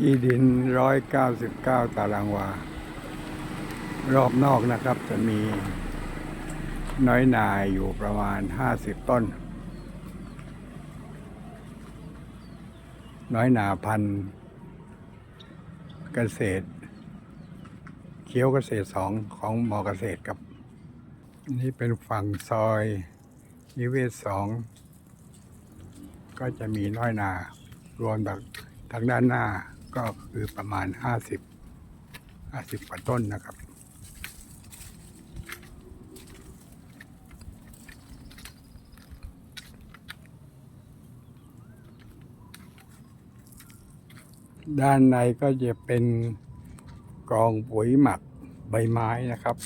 ที่ดินร้อยเก้าสิบเก้าตารางวา รอบนอกนะครับจะมีน้อยนาอยู่ประมาณห้าสิบต้น น้อยนาพันธุ์เกษตรเคี้ยวเกษตรสองของมอเกษตรครับ นี่เป็นฝั่งซอยนิเวศสองก็จะมีน้อยนา รวมจากทางด้านหน้า ก็คือประมาณ 50 50กว่าต้นนะครับ ด้านในก็จะเป็นกองปุ๋ยหมักใบไม้นะครับ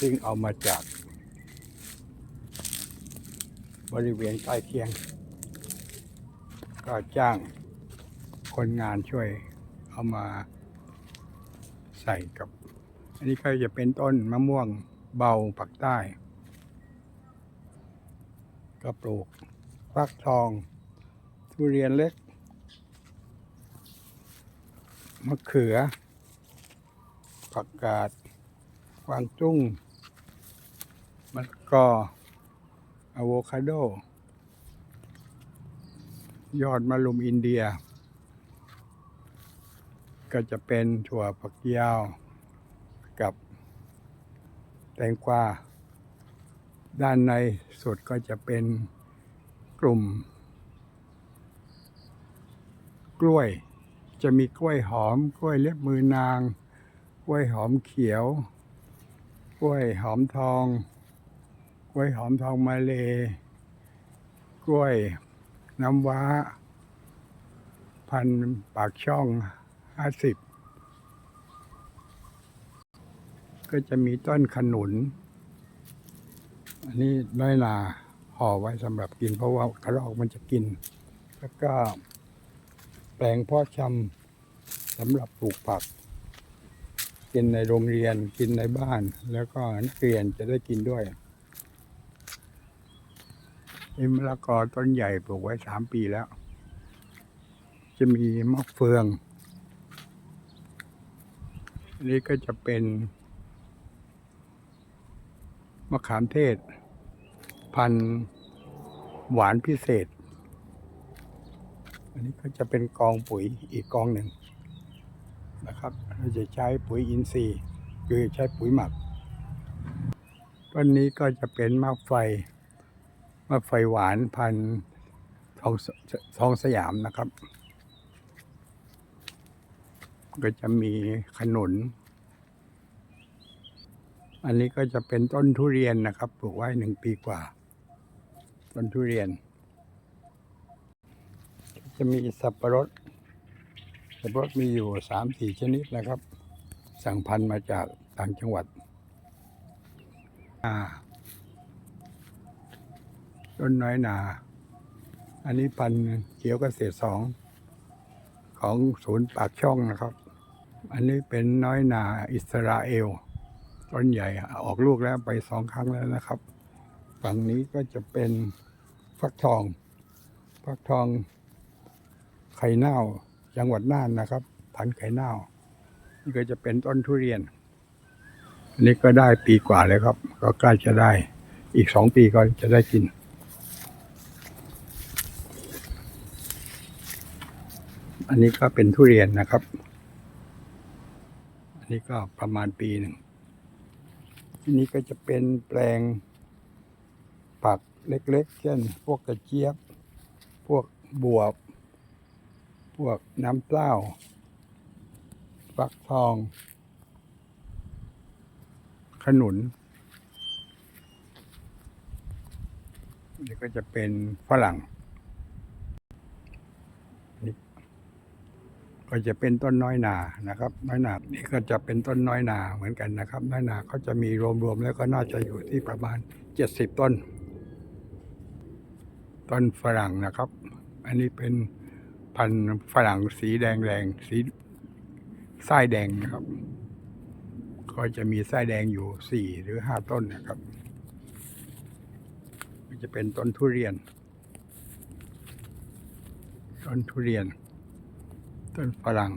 ซึ่งเอามาจาก บริเวณใกล้เคียง ก็จ้าง คนงานช่วยเอามาใส่กับ อันนี้ก็จะเป็นต้นมะม่วงเบาปักใต้ ก็ปลูกฟักทอง ทุเรียนเล็ก มะเขือ ผักกาดกวางตุ้งมะละกออะโวคาโด ยอดมะลุมอินเดีย ก็จะเป็นถั่วฝักยาวกับแตงกวาด้านในสุดก็จะเป็นกลุ่ม กล้วยจะมีกล้วยหอม กล้วยเล็บมือนาง กล้วยหอมเขียว กล้วยหอมทอง กล้วยหอมทองมาเล กล้วยน้ำว้า พันปากช่อง ห้าสิบก็จะมีต้นขนุน อันนี้น้อยนาห่อไว้สำหรับกินเพราะว่ากระรอกมันจะกิน แล้วก็แปลงพาะชำสำหรับปลูกผัก กินในโรงเรียนกินในบ้าน แล้วก็นักเรียนจะได้กินด้วยมีมะละกอต้นใหญ่ปลูกไว้สามปีแล้ว จะมีมะเฟือง อันนี้ก็จะเป็น มะขามเทศ พันหวานพิเศษ อันนี้ก็จะเป็นกองปุ๋ยอีกกองหนึ่งนะครับเราจะใช้ปุ๋ยอินทรีย์ คือใช้ปุ๋ยหมัก ต้นนี้ก็จะเป็นมะไฟมะไฟหวานพันทองสทองสยามนะครับ ก็จะมีขนุน อันนี้ก็จะเป็นต้นทุเรียนนะครับ ปลูกไว้หนึ่งปีกว่า ต้นทุเรียน จะมีสับปะรด สับปะรดมีอยู่สามสี่ชนิดนะครับ สั่งพันธุ์มาจากต่างจังหวัด อ่า ต้นน้อยนา อันนี้พันธุ์เขียวกเกษตรสองของศูนย์ปากช่องนะครับ อันนี้เป็นน้อยนาอิสราเอล ต้นใหญ่ออกลูกแล้วไปสองครั้งแล้วนะครับ ฝั่งนี้ก็จะเป็นฟักทอง ฟักทองไข่เน่าจังหวัดน่านนะครับพันไข่เน่า นี่ก็จะเป็นต้นทุเรียนอันนี้ก็ได้ปีกว่าเลยครับ ก็ใกล้จะได้ อีกสองปีก็จะได้กินอันนี้ก็เป็นทุเรียนนะครับ นนี้ก็ประมาณปีหนึ่งอันนี้ก็จะเป็นแปลงผักเล็ก ๆ เช่น พวกกระเจี๊ยบ พวกบวบ พวกน้ำเปล่าฟักทอง ขนุน นี่ก็จะเป็นฝรั่ง นี่ ก็จะเป็นต้นน้อยนานะครับ น้อยนานี่ก็จะเป็นต้นน้อยนาเหมือนกันนะครับ น้อยนาเขาจะมีรวมๆแล้วก็น่าจะอยู่ที่ประมาณเจ็ดสิบต้น ต้นฝรั่งนะครับ อันนี้เป็นพันธุ์ฝรั่งสีแดงแรงๆสีไส้แดงนะครับ ก็จะมีไส้แดงอยู่สี่หรือห้าต้นนะครับจะเป็นต้นทุเรียน ต้นทุเรียน ต้นฝรั่ง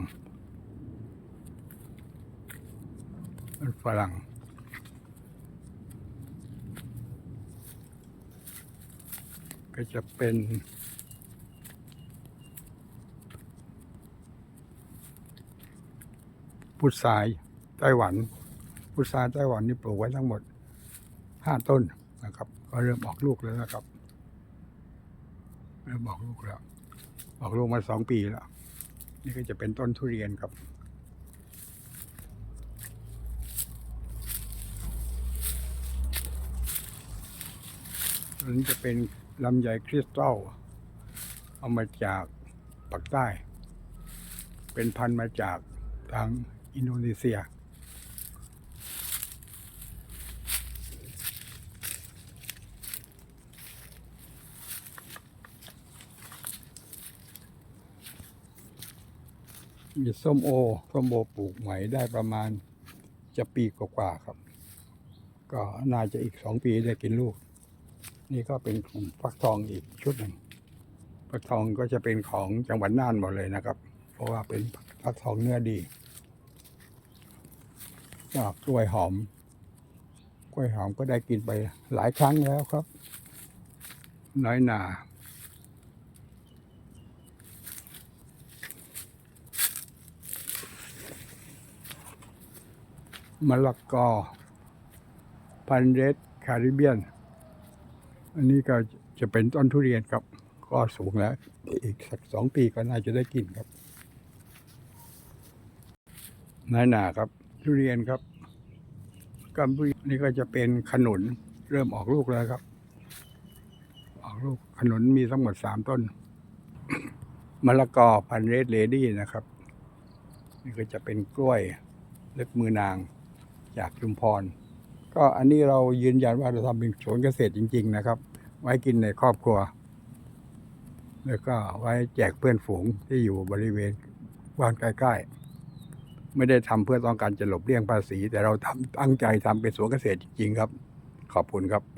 ต้นฝรั่งก็จะเป็น พุทรายไต้หวัน พุทรายไต้หวันนี่ปลูกไว้ทั้งหมดห้าต้นนะครับก็เริ่มออกลูกแล้วนะครับเริ่มออกลูกแล้วออกลูกมาสองปีแล้ว นี่ก็จะเป็นต้นทุเรียนครับตันนี้จะเป็นลำไยคริสตัลเอามาจากปักใต้ เป็นพันธุ์มาจากทางอินโดนีเซีย มีส้มโอส้มโอปลูกใหม่ได้ประมาณจะปีกว่าๆครับ ก็น่าจะอีกสองปีได้กินลูก นี่ก็เป็นของฟักทองอีกชุดหนึ่งฟักทองก็จะเป็นของจังหวัดน่านหมดเลยนะครับ เพราะว่าเป็นฟักทองเนื้อดีก็กล้วยหอม กล้วยหอมก็ได้กินไปหลายครั้งแล้วครับ น้อยหนา มะละกอ พันเรดคาริเบียน อันนี้ก็จะเป็นต้นทุเรียนครับ ก็สูงแล้ว อีกสักสองปีก็น่าจะได้กินครับน้อยหนาครับ ทุเรียนครับกัมพูชานี่ก็จะเป็นขนุนเริ่มออกลูกแล้วครับ ออกลูกขนุนมีทั้งหมดสามต้นมะละกอพันเรดเลดี้นะครับ นี่ก็จะเป็นกล้วยเล็กมือนาง จากชุมพร ก็อันนี้เรายืนยันว่าเราทำเป็นสวนเกษตรจริง ๆ นะครับ ไว้กินในครอบครัว แล้วก็ไว้แจกเพื่อนฝูงที่อยู่บริเวณบ้านใกล้ๆ ไม่ได้ทำเพื่อต้องการจะหลบเลี่ยงภาษี แต่เราทำตั้งใจทำเป็นสวนเกษตรจริงๆครับ ขอบคุณครับ